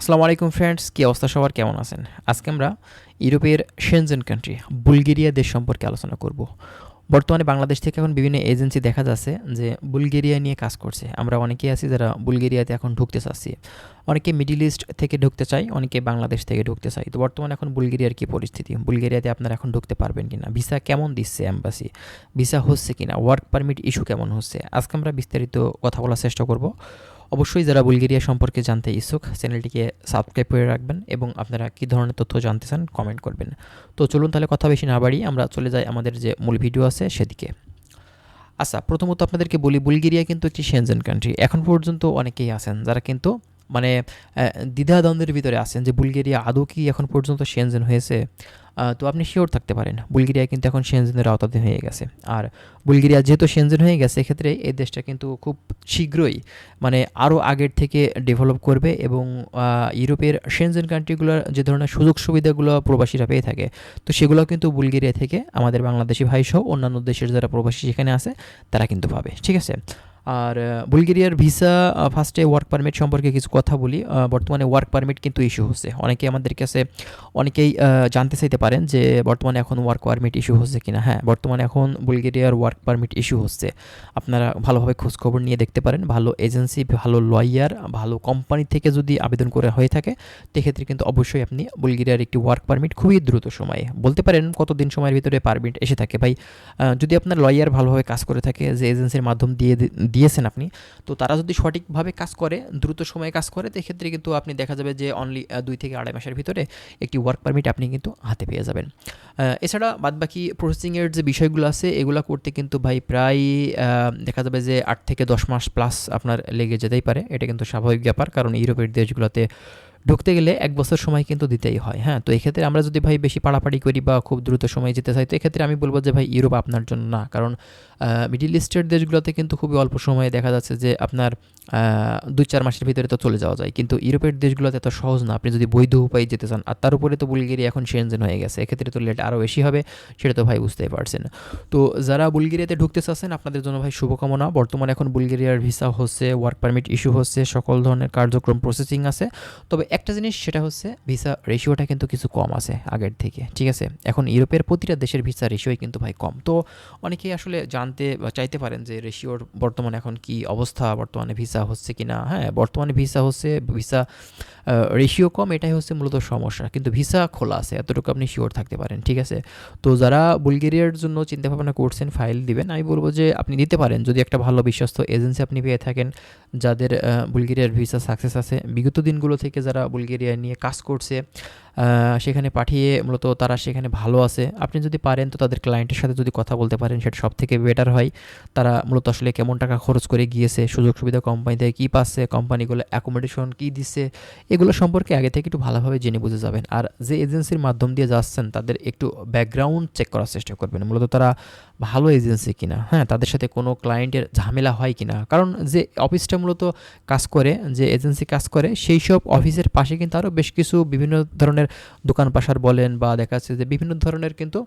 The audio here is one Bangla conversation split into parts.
আসসালামু আলাইকুম ফ্রেন্ডস কী অবস্থা সবার? কেমন আছেন? আজকে আমরা ইউরোপের সেনজেন কান্ট্রি বুলগেরিয়া দেশ সম্পর্কে আলোচনা করব। বর্তমানে বাংলাদেশ থেকে এখন বিভিন্ন এজেন্সি দেখা যাচ্ছে যে বুলগেরিয়া নিয়ে কাজ করছে। আমরা অনেকেই আছি যারা বুলগেরিয়াতে এখন ঢুকতে চাচ্ছি। অনেকে মিডিল ইস্ট থেকে ঢুকতে চাই অনেকে বাংলাদেশ থেকে ঢুকতে চাই তো বর্তমানে এখন বুলগেরিয়ার কী পরিস্থিতি? বুলগেরিয়াতে আপনারা এখন ঢুকতে পারবেন কিনা? ভিসা কেমন দিচ্ছে অ্যাম্বাসি ভিসা হচ্ছে কিনা? ওয়ার্ক পারমিট ইস্যু কেমন হচ্ছে? আজকে আমরা বিস্তারিত কথা বলার চেষ্টা করব। অবশ্যই যারা বুলগেরিয়া সম্পর্কে জানতে ইচ্ছুক, চ্যানেলটিকে সাবস্ক্রাইব করে রাখবেন এবং আপনারা কী ধরনের তথ্য জানতে চান কমেন্ট করবেন। তো চলুন তাহলে কথা বেশি না বাড়িয়ে আমরা চলে যাই আমাদের যে মূল ভিডিও আছে সেদিকে। আচ্ছা প্রথমত আপনাদেরকে বলি, বুলগেরিয়া কিন্তু একটি সেনজেন কান্ট্রি এখন পর্যন্ত অনেকেই আছেন যারা কিন্তু মানে দ্বিধাদ্বন্দ্বের ভিতরে আছেন যে বুলগেরিয়া আদৌ কি এখন পর্যন্ত সেনজেন হয়েছে? তো আপনি শিওর থাকতে পারেন। বুলগেরিয়া কিন্তু এখন সেনজেনের আওতাধীন হয়ে গেছে। আর বুলগেরিয়া যেহেতু সেনজেন হয়ে গেছে, এক্ষেত্রে এই দেশটা কিন্তু খুব শীঘ্রই মানে আরও আগের থেকে ডেভেলপ করবে এবং ইউরোপের সেনজেন কান্ট্রিগুলোর যে ধরনের সুযোগ সুবিধাগুলো প্রবাসীরা পেয়ে থাকে, তো সেগুলো কিন্তু বুলগেরিয়া থেকে আমাদের বাংলাদেশি ভাইসহ অন্যান্য দেশের যারা প্রবাসী সেখানে আছে, তারা কিন্তু পাবে। ঠিক আছে? আর বুলগেরিয়ার ভিসা ফার্স্টে ওয়ার্ক পারমিট সম্পর্কে কিছু কথা বলি। বর্তমানে ওয়ার্ক পারমিট কিন্তু ইস্যু হচ্ছে। অনেকে আমাদের কাছে, অনেকেই জানতে চাইতে পারেন যে বর্তমানে এখন ওয়ার্ক পারমিট ইস্যু হচ্ছে কিনা। হ্যাঁ বর্তমানে এখন বুলগেরিয়ার ওয়ার্ক পারমিট ইস্যু হচ্ছে। আপনারা ভালোভাবে খোঁজখবর নিয়ে দেখতে পারেন। ভালো এজেন্সি ভালো লয়ার ভালো কোম্পানি থেকে যদি আবেদন করে হয়ে থাকে, সেক্ষেত্রে কিন্তু অবশ্যই আপনি বুলগেরিয়ার একটি ওয়ার্ক পারমিট খুবই দ্রুত সময়ে, বলতে পারেন কতদিন সময়ের ভিতরে পারমিট এসে থাকে। ভাই যদি আপনার লয়ার ভালোভাবে কাজ করে থাকে, যে এজেন্সির মাধ্যম দিয়ে দিয়েছেন আপনি, তো তারা যদি সঠিকভাবে কাজ করে, দ্রুত সময়ে কাজ করে তো সেক্ষেত্রে কিন্তু আপনি দেখা যাবে যে অনলি দুই থেকে আড়াই মাসের ভিতরে একটি ওয়ার্ক পারমিট আপনি কিন্তু হাতে পেয়ে যাবেন। এছাড়া বাদবাকি প্রসেসিংয়ের যে বিষয়গুলো আছে, এগুলো করতে কিন্তু ভাই প্রায় দেখা যাবে যে আট থেকে দশ মাস প্লাস আপনার লেগে যেতেই পারে। এটা কিন্তু স্বাভাবিক ব্যাপার, কারণ ইউরোপের দেশগুলোতে ঢুকতে গেলে এক বছর সময় কিন্তু দিতেই হয় হ্যাঁ? তো এক্ষেত্রে আমরা যদি ভাই বেশি পাড়াপাড়ি করি বা খুব দ্রুত সময় যেতে চাই, তো এক্ষেত্রে আমি বলব যে ভাই ইউরোপ আপনার জন্য না। কারণ মিডিল ইস্টের দেশগুলোতে কিন্তু খুবই অল্প সময়ে দেখা যাচ্ছে যে আপনার দুই চার মাসের ভিতরে তো চলে যাওয়া যায়। কিন্তু ইউরোপের দেশগুলোতে এত সহজ না। আপনি যদি বৈধ উপায়ে যেতে চান, আর তার উপরে তো বুলগেরিয়া এখন সেনজেন হয়ে গেছে, এক্ষেত্রে তো লেট আরও বেশি হবে, সেটা তো ভাই বুঝতেই পারছেন। তো যারা বুলগেরিয়াতে ঢুকতে চাচ্ছেন, আপনাদের জন্য ভাই শুভকামনা। বর্তমানে এখন বুলগেরিয়ার ভিসা হচ্ছে ওয়ার্ক পারমিট ইস্যু হচ্ছে, সকল ধরনের কার্যক্রম প্রসেসিং আছে। তবে একটা জিনিস সেটা হচ্ছে ভিসা রেশিওটা কিন্তু কিছু কম আছে আগের থেকে, ঠিক আছে? এখন ইউরোপের প্রতিটা দেশের ভিসা রেশিওই কিন্তু ভাই কম। তো অনেকেই আসলে জানতে চাইতে পারেন যে রেশিওর বর্তমানে এখন কি অবস্থা, বর্তমানে ভিসা হচ্ছে কি না হ্যাঁ বর্তমানে ভিসা হচ্ছে ভিসা রেশিও কম, এটাই হচ্ছে মূলত সমস্যা। কিন্তু ভিসা খোলা আছে, এতটুকু আপনি শিওর থাকতে পারেন, ঠিক আছে? তো যারা বুলগেরিয়ার জন্য চিন্তা ভাবনা করছেন ফাইল দিবেন। আমি বলব যে আপনি দিতে পারেন, যদি একটা ভালো বিশ্বস্ত এজেন্সি আপনি পেয়ে থাকেন, যাদের বুলগেরিয়ার ভিসা সাকসেস আছে। বিগত দিনগুলো থেকে যারা বুলগেরিয়া নিয়ে কাজ করছে সেখানে পাঠিয়ে মূলত তারা সেখানে ভালো আছে। আপনি যদি পারেন তো তাদের ক্লায়েন্টের সাথে যদি কথা বলতে পারেন, সেটা সব থেকে বেটার হয়। তারা মূলত আসলে কেমন টাকা খরচ করে গিয়েছে সুযোগ সুবিধা কোম্পানি থেকে কী পাচ্ছে কোম্পানিগুলো অ্যাকোমোডেশন কী দিচ্ছে, এগুলো সম্পর্কে আগে থেকে একটু ভালোভাবে জেনে বুঝে যাবেন। আর যে এজেন্সির মাধ্যম দিয়ে যাচ্ছেন, তাদের একটু ব্যাকগ্রাউন্ড চেক করার চেষ্টা করবেন। মূলত তারা ভালো এজেন্সি কিনা হ্যাঁ তাদের সাথে কোনো ক্লায়েন্টের ঝামেলা হয় কিনা। কারণ যে অফিসটা মূলত কাজ করে, যে এজেন্সি কাজ করে, সেই সব অফিসের পাশে কিন্তু আরও বেশ কিছু বিভিন্ন ধরনের দোকান পাশার বলেন বা দেখা যাচ্ছে যে বিভিন্ন ধরনের কিন্তু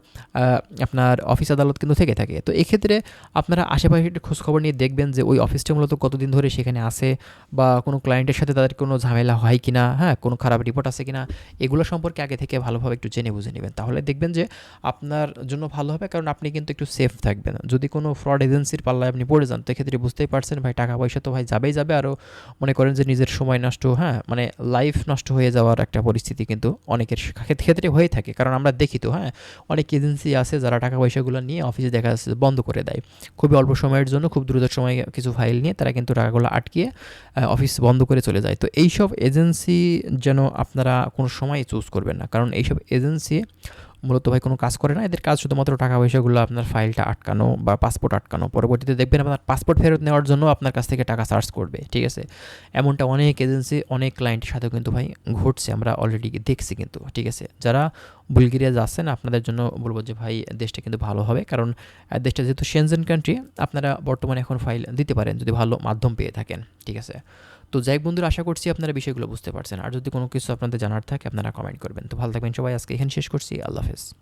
আপনার অফিস আদালত কিন্তু থেকে থাকে। তো এক্ষেত্রে আপনারা আশেপাশে একটু খোঁজখবর নিয়ে দেখবেন যে ওই অফিসটা মূলত কতদিন ধরে সেখানে আসে বা কোনো ক্লায়েন্টের সাথে তাদের কোনো ঝামেলা হয় কি না হ্যাঁ কোনো খারাপ রিপোর্ট আছে কি না এগুলো সম্পর্কে আগে থেকে ভালোভাবে একটু জেনে বুঝে নেবেন। তাহলে দেখবেন যে আপনার জন্য ভালো হবে কারণ আপনি কিন্তু একটু সেফ থাকবেন। যদি কোনো ফ্রড এজেন্সির পাল্লায় আপনি পড়ে যান, তো এক্ষেত্রে বুঝতেই পারছেন ভাই টাকা পয়সা তো ভাই যাবেই যাবে। আরও মনে করেন যে নিজের সময় নষ্ট হ্যাঁ মানে লাইফ নষ্ট হয়ে যাওয়ার একটা পরিস্থিতি কিন্তু অনেকের ক্ষেত্রে হয়ে থাকে। কারণ আমরা দেখি তো হ্যাঁ অনেক এজেন্সি আছে যারা টাকা পয়সাগুলো নিয়ে অফিসে দেখা যাচ্ছে বন্ধ করে দেয়। খুবই অল্প সময়ের জন্য, খুব দ্রুত সময়ে কিছু ফাইল নিয়ে তারা কিন্তু টাকাগুলো আটকিয়ে অফিস বন্ধ করে চলে যায়। তো এইসব এজেন্সি যেন আপনারা কোনো সময় চুজ করবেন না। কারণ এইসব এজেন্সি মূলত ভাই কোনো কাজ করে না, এদের কাজ শুধুমাত্র টাকা পয়সাগুলো আপনার ফাইলটা আটকানো বা পাসপোর্ট আটকানো। পরবর্তীতে দেখবেন আপনার পাসপোর্ট ফেরত নেওয়ার জন্য আপনার কাছ থেকে টাকা চার্জ করবে, ঠিক আছে? এমনটা অনেক এজেন্সি অনেক ক্লায়েন্টের সাথেও কিন্তু ভাই ঘটছে, আমরা অলরেডি দেখছি কিন্তু, ঠিক আছে? যারা বুলগেরিয়া যাচ্ছেন, আপনাদের জন্য বলব যে ভাই দেশটা কিন্তু ভালো হবে, কারণ দেশটা যেহেতু সেনজেন কান্ট্রি আপনারা বর্তমানে এখন ফাইল দিতে পারেন যদি ভালো মাধ্যম পেয়ে থাকেন, ঠিক আছে? তো যাই বন্ধুরা, আশা করছি আপনারা বিষয়গুলো বুঝতে পারছেন। আর যদি কোনো কিছু আপনাদের জানার থাকে, আপনারা কমেন্ট করবেন। তো ভালো থাকবেন সবাই। আজকে এখানে শেষ করছি। আল্লাহ হাফেজ।